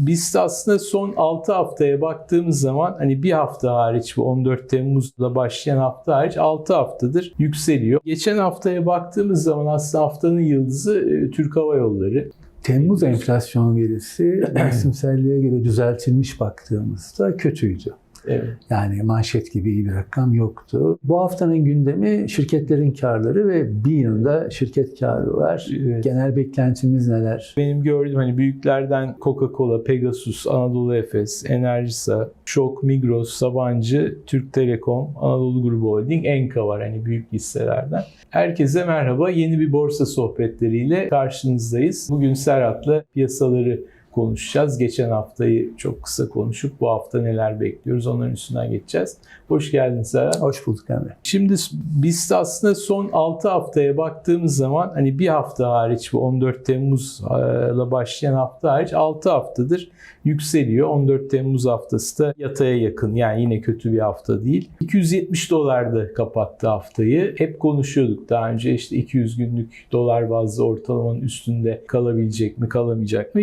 Biz aslında son 6 haftaya baktığımız zaman hani bir hafta hariç bu 14 Temmuz'la başlayan hafta hariç 6 haftadır yükseliyor. Geçen haftaya baktığımız zaman aslında haftanın yıldızı e, Türk Hava Yolları. Temmuz enflasyon verisi mevsimselliğe göre düzeltilmiş baktığımızda kötüydü. Evet. Yani manşet gibi iyi bir rakam yoktu. Bu haftanın gündemi şirketlerin karları ve bir yılda şirket karı var. Evet. Genel beklentimiz neler? Benim gördüğüm hani büyüklerden Coca-Cola, Pegasus, Anadolu Efes, Enerjisa, Şok, Migros, Sabancı, Türk Telekom, Anadolu Grubu Holding, Enka var hani büyük hisselerden. Herkese merhaba. Yeni bir borsa sohbetleriyle karşınızdayız. Bugün Serhat'la piyasaları konuşacağız. Geçen haftayı çok kısa konuşup bu hafta neler bekliyoruz onların üstünden geçeceğiz. Hoş geldin Serhat. Hoş bulduk Emre. Şimdi biz aslında son 6 haftaya baktığımız zaman hani bir hafta hariç bu 14 Temmuz'la başlayan hafta hariç 6 haftadır yükseliyor. 14 Temmuz haftası da yataya yakın yani yine kötü bir hafta değil. 270 dolarda kapattı haftayı. Hep konuşuyorduk daha önce işte 200 günlük dolar bazlı ortalamanın üstünde kalabilecek mi kalamayacak mı?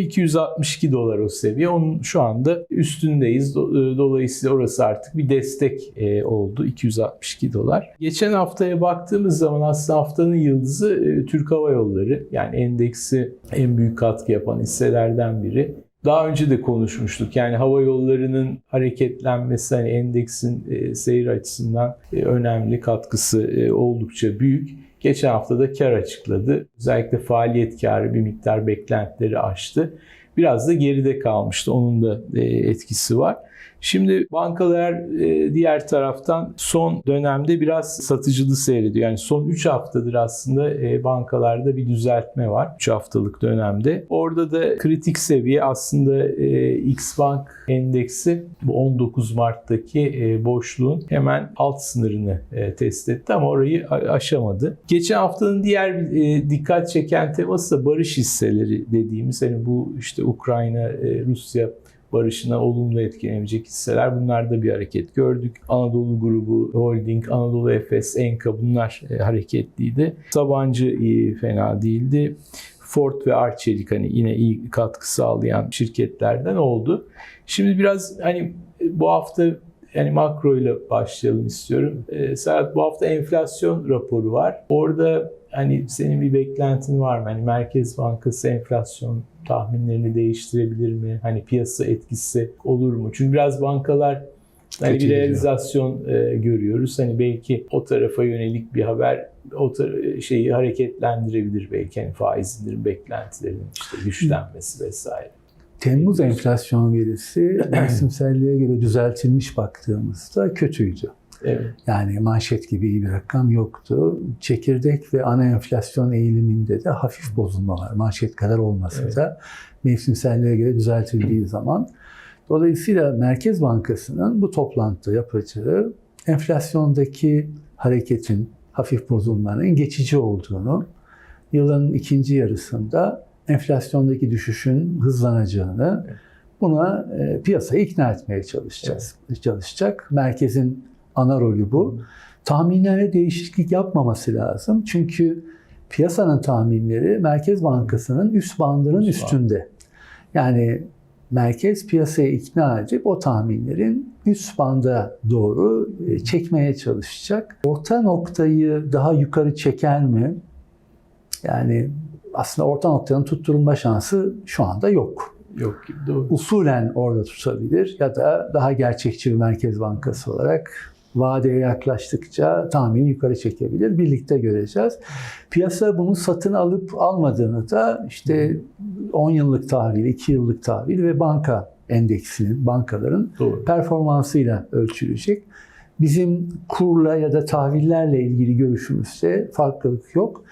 262 dolar o seviye. Onun şu anda üstündeyiz. Do- Dolayısıyla orası artık bir destek e, oldu 262 dolar. Geçen haftaya baktığımız zaman aslında haftanın yıldızı e, Türk Hava Yolları. Yani endeksi en büyük katkı yapan hisselerden biri. Daha önce de konuşmuştuk. Yani hava yollarının hareketlenmesi hani endeksin e, seyir açısından e, önemli katkısı e, oldukça büyük. Geçen hafta da kar açıkladı. Özellikle faaliyet karı bir miktar beklentileri aştı. Biraz da geride kalmıştı. Onun da e, etkisi var. Şimdi bankalar e, diğer taraftan son dönemde biraz satıcılı seyrediyor. Yani son 3 haftadır aslında e, bankalarda bir düzeltme var. 3 haftalık dönemde. Orada da kritik seviye aslında e, X-Bank endeksi bu 19 Mart'taki boşluğun hemen alt sınırını test etti ama orayı aşamadı. Geçen haftanın diğer dikkat çeken teması da barış hisseleri dediğimiz hani bu işte Ukrayna, Rusya barışına olumlu etkilenecek hisseler. Bunlarda bir hareket gördük. Anadolu Grubu, Holding, Anadolu Efes, Enka bunlar e, hareketliydi. Sabancı iyi, fena değildi. Ford ve Arçelik hani yine iyi katkı sağlayan şirketlerden oldu. Şimdi biraz hani bu hafta yani makro ile başlayalım istiyorum. Ee, Serhat bu hafta enflasyon raporu var. Orada hani senin bir beklentin var mı? Hani Merkez Bankası enflasyon tahminlerini değiştirebilir mi? Hani piyasa etkisi olur mu? Çünkü biraz bankalar hani Kötü bir realizasyon e, görüyoruz. Hani belki o tarafa yönelik bir haber o şeyi hareketlendirebilir belki hani faiz indirim beklentilerinin işte güçlenmesi vesaire. Temmuz enflasyon verisi mevsimselliğe göre düzeltilmiş baktığımızda kötüydü. Evet. Yani manşet gibi iyi bir rakam yoktu. Çekirdek ve ana enflasyon eğiliminde de hafif bozulmalar. Manşet kadar olmasa Evet. da mevsimselliğe göre düzeltildiği zaman. Dolayısıyla Merkez Bankası'nın bu toplantıda yapacağı enflasyondaki hareketin, hafif bozulmanın geçici olduğunu, yılın ikinci yarısında enflasyondaki düşüşün hızlanacağını, Evet. buna e, piyasayı ikna etmeye çalışacağız. Çalışacak. Merkezin ana rolü bu. Tahminlere değişiklik yapmaması lazım. Çünkü piyasanın tahminleri Merkez Bankası'nın üst bandının Üst üstünde. Yani merkez piyasayı ikna edip o tahminlerin üst banda doğru e, çekmeye çalışacak. Orta noktayı daha yukarı çeker mi? Yani aslında orta noktanın tutturulma şansı şu anda yok. Yok gibi doğru. Usulen orada tutabilir ya da daha gerçekçi bir merkez bankası olarak vadeye yaklaştıkça tahmini yukarı çekebilir. Birlikte göreceğiz. Piyasa bunu satın alıp almadığını da işte 10 yıllık tahvil, 2 yıllık tahvil ve banka endeksinin, bankaların Doğru. performansıyla ölçülecek. Bizim kurla ya da tahvillerle ilgili görüşümüzde farklılık yok.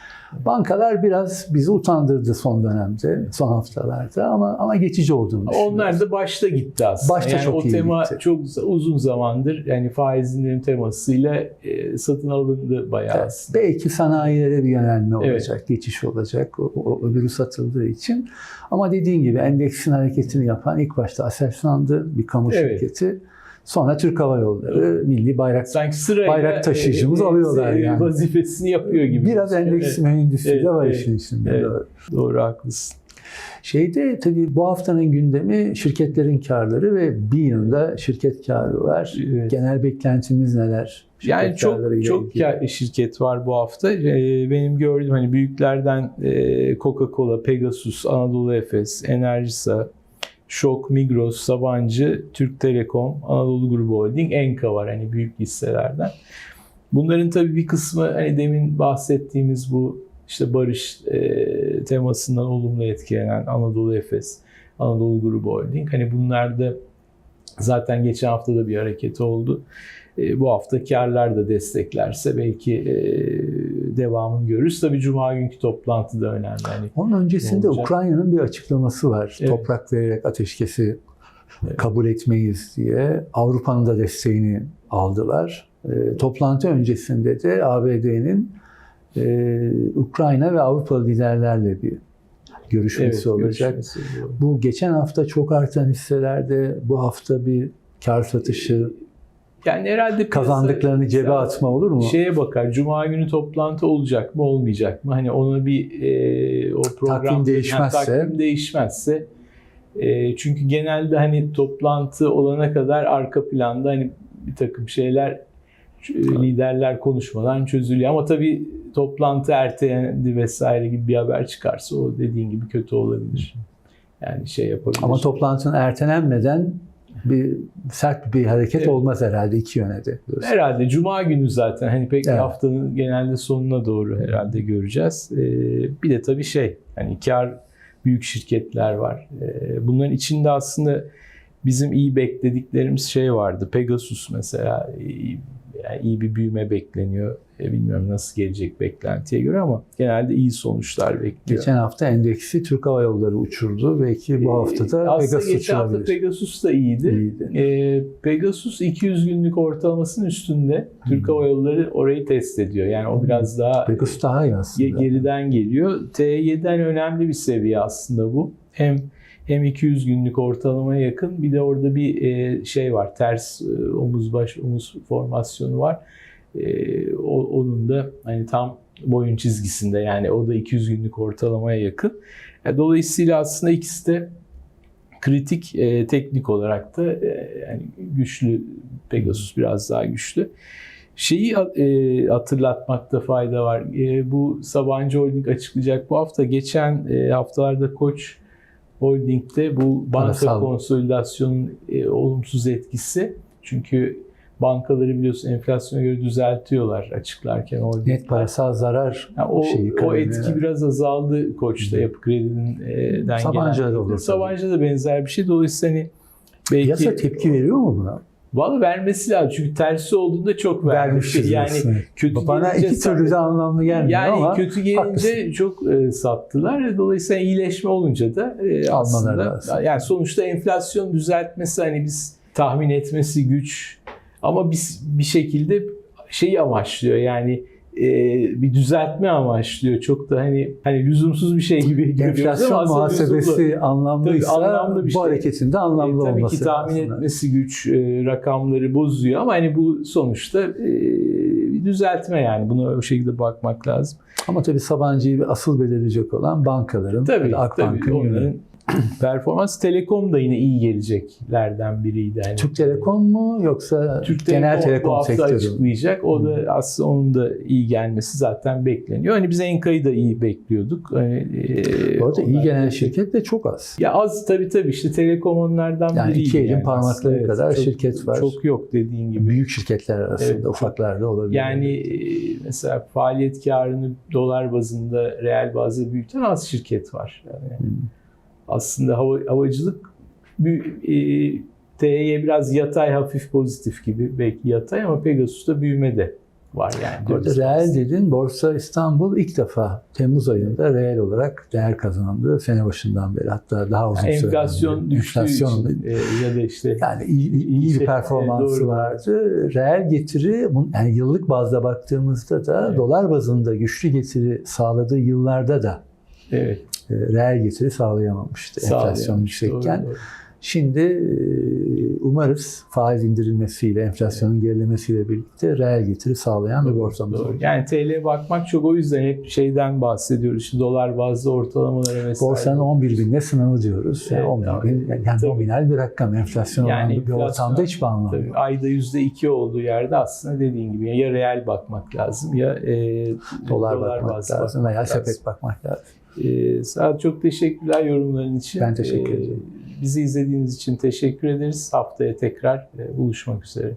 Bankalar biraz bizi utandırdı son dönemde, son haftalarda ama ama geçici olduğunu düşünüyoruz. Onlar da başta gitti aslında. Başta yani çok o iyi tema gitti. çok uzun zamandır yani faiz indirim temasıyla e, satın alındı bayağı Evet, aslında. belki sanayilere bir yönelme Evet. olacak, geçiş olacak o, o öbürü satıldığı için. Ama dediğin gibi endeksin hareketini yapan ilk başta Aselsan'dı, bir kamu Evet. şirketi. Sonra Türk Hava Yolları, Milli Bayrak Sanki sırayla Bayrak taşıyıcımız alıyorlar yani. vazifesini yapıyor gibi. Biraz endeks mühendisliği Evet, de var evet, işin içinde. evet. doğru. Doğru haklısın. Şeyde tabii bu haftanın gündemi şirketlerin karları ve bir yılda şirket karı var. Evet. Genel beklentimiz neler? Şirket Yani çok çok kar- şirket var bu hafta. Ee, Benim gördüğüm hani büyüklerden e, Coca-Cola, Pegasus, Anadolu Efes, Enerjisa, Şok, Migros, Sabancı, Türk Telekom, Anadolu Grubu Holding, Enka var hani büyük hisselerden. Bunların tabii bir kısmı hani demin bahsettiğimiz bu işte barış e, temasından olumlu etkilenen Anadolu Efes, Anadolu Grubu Holding. Hani bunlarda zaten geçen hafta da bir hareket oldu. E, bu hafta karlar da desteklerse belki e, devamını görürüz. Tabii Cuma günkü toplantı da önemli. Hani Onun öncesinde? Ukrayna'nın bir açıklaması var. Evet. Toprak vererek ateşkesi kabul etmeyiz diye. Avrupa'nın da desteğini aldılar. E, toplantı öncesinde de ABD'nin e, Ukrayna ve Avrupalı liderlerle bir görüşmesi olacak. görüşmesi. Bu geçen hafta çok artan hisselerde bu hafta bir kar satışı Yani herhalde kazandıklarını cebe atma olur mu? Şeye bakar. Cuma günü toplantı olacak mı, olmayacak mı? Hani ona bir e, o program Takvim değişmezse. Yani takvim değişmezse e, çünkü genelde hani toplantı olana kadar arka planda hani bir takım şeyler e, liderler konuşmadan çözülüyor. Ama tabii toplantı ertelendi vesaire gibi bir haber çıkarsa o dediğin gibi kötü olabilir. Yani şey yapabilir. Ama toplantının ertelenmeden bir sert bir hareket Evet. olmaz herhalde iki yöne de. Herhalde Cuma günü zaten hani pek Evet. haftanın genelde sonuna doğru herhalde göreceğiz. Ee, bir de tabii şey hani kar büyük şirketler var. Ee, bunların içinde aslında bizim iyi beklediklerimiz şey vardı. Pegasus mesela yani iyi bir büyüme bekleniyor. E, bilmiyorum nasıl gelecek beklentiye göre ama genelde iyi sonuçlar bekliyor. Geçen hafta endeksi Türk Hava Yolları uçurdu. Belki bu hafta da aslında Pegasus geçen hafta. Pegasus da iyiydi. İyiydi. Ee, Pegasus 200 günlük ortalamasının üstünde. Türk Hava Yolları orayı test ediyor. Yani o biraz daha Pegasus daha iyi aslında. geriden geliyor. T7'den önemli bir seviye aslında bu. Hem hem 200 günlük ortalamaya yakın bir de orada bir e, şey var. Ters e, omuz baş omuz formasyonu var. E, o, onun da hani tam boyun çizgisinde yani o da 200 günlük ortalamaya yakın. Dolayısıyla aslında ikisi de kritik teknik olarak da yani güçlü Pegasus biraz daha güçlü. Şeyi e, hatırlatmakta fayda var. E, bu Sabancı Holding açıklayacak bu hafta. Geçen e, haftalarda Koç Holding'de bu banka Parasal. konsolidasyonun e, olumsuz etkisi. Çünkü bankaları biliyorsun enflasyona göre düzeltiyorlar açıklarken holdingler. Net parasal zarar Yani o, şeyi o etki evet. biraz azaldı Koç'ta yapı kredinin e, Sabancı'da gelen- da olur. Sabancı'da da benzer bir şey. Dolayısıyla hani belki Piyasa tepki veriyor mu buna? Valla vermesi lazım. Çünkü tersi olduğunda çok vermiş. Yani aslında. kötü Bana gelince iki türlü de anlamlı gelmiyor yani ama kötü gelince haklısın. çok e, sattılar. Dolayısıyla iyileşme olunca da e, aslında lazım. yani sonuçta enflasyon düzeltmesi hani biz tahmin etmesi güç ama biz bir şekilde şeyi amaçlıyor. Yani e, bir düzeltme amaçlıyor. Çok da hani hani lüzumsuz bir şey gibi görüyoruz ama aslında muhasebesi lüzumlu. anlamlıysa Tabii anlamlı bir bu şey. hareketin de anlamlı E, tabii olması ki tahmin lazım. etmesi güç, e, rakamları bozuyor ama hani bu sonuçta e, bir düzeltme yani. Buna o şekilde bakmak lazım. Ama tabii Sabancı'yı asıl belirleyecek olan bankaların, Tabii, tabii, Akbank'ın tabii onların performans Telekom da yine iyi geleceklerden biriydi. Hani Türk Telekom mu yoksa Türk genel Telekom telekom sektörü mü? açıklayacak. O da aslında onun da iyi gelmesi zaten bekleniyor. Hani biz Enka'yı da iyi bekliyorduk. Hani, e, Bu arada iyi gelen şirket de çok az. Ya az tabii tabii işte Telekom onlardan Yani biriydi. iki elin parmakları aslında. Kadar çok- şirket var. Çok yok dediğin gibi. Büyük şirketler arasında, Evet. ufaklarda olabilir. Yani e, mesela faaliyet karını dolar bazında, reel bazda büyüten az şirket var. Yani Hmm. Aslında hava, havacılık bü- e, T'ye biraz yatay hafif pozitif gibi belki yatay ama Pegasus'ta büyüme de var yani. Reel dedin, Borsa İstanbul ilk defa Temmuz ayında reel olarak değer kazandı sene başından beri. Hatta daha uzun Yani süre. enflasyon düştüğü Enflasyon için e, ya da işte Yani iyi, iyi- iyi bir performansı doğru. vardı. Reel getiri, yani yıllık bazda baktığımızda da Evet. dolar bazında güçlü getiri sağladığı yıllarda da evet, e, reel getiri sağlayamamıştı enflasyon yüksekken. Doğru, doğru. Şimdi e, umarız faiz indirilmesiyle, enflasyonun gerilemesiyle birlikte reel getiri sağlayan bir borsamız Doğru. olacak. Yani TL'ye bakmak çok o yüzden hep şeyden bahsediyoruz. İşte dolar bazlı ortalamaları vesaire. Borsanın 11 binde sınavı diyoruz. Yani Evet, 11 abi. bin, yani Tabii. nominal bir rakam. Enflasyon Yani oranlı bir enflasyon- ortamda hiçbir anlamı yok. ayda %2 olduğu yerde aslında dediğin gibi ya reel bakmak lazım ya e, Dolar, bakmak bazlı lazım veya bakmak sepet bakmak lazım. Ee, sana çok teşekkürler yorumların için. Ben teşekkür Ee, ederim. Bizi izlediğiniz için teşekkür ederiz. Haftaya tekrar e, buluşmak üzere.